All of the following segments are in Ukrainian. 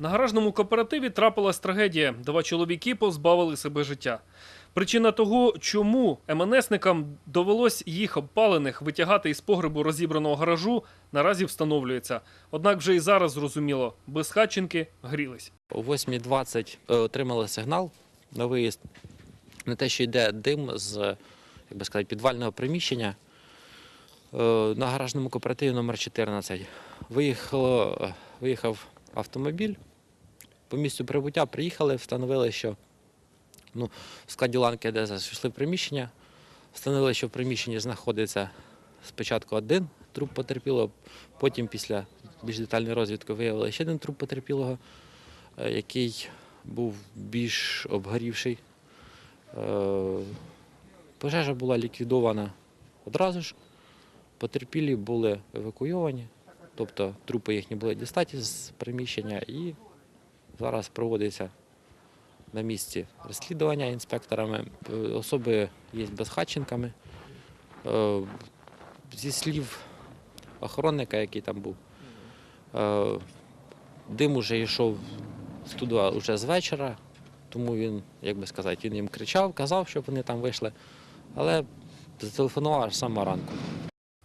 На гаражному кооперативі трапилась трагедія. Два чоловіки позбавили себе життя. Причина того, чому МНСникам довелось їх обпалених витягати із погребу розібраного гаражу, наразі встановлюється. Однак вже і зараз зрозуміло, безхатченки грілись. О 8.20 е, отримали сигнал на виїзд на те, що йде дим з як би сказати, підвального приміщення е, на гаражному кооперативі номер 14 Виїхало, виїхав автомобіль. По місцю прибуття приїхали, встановили, що ну, в складі ланки, де зайшли приміщення, встановили, що в приміщенні знаходиться спочатку один труп потерпілого, потім після більш детальної розвідки виявили ще один труп потерпілого е, який був більш обгорівший. Е, Пожежа була ліквідована одразу ж. Потерпілі були евакуйовані, тобто трупи їхні були дістаті з приміщення і зараз проводиться на місці розслідування інспекторами. Е, Особи є безхатченками. Е, Зі слів охоронника, який там був, е, дим уже йшов з туди вже з вечора, тому він, як би сказати, він їм кричав, казав, щоб вони там вийшли, але зателефонував аж самого ранку.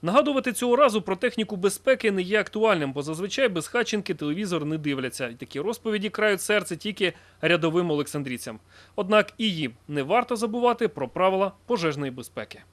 Нагадувати цього разу про техніку безпеки не є актуальним, бо зазвичай без безхатченки телевізор не дивляться. І такі розповіді крають серце тільки рядовим олександрійцям. Однак і їм не варто забувати про правила пожежної безпеки.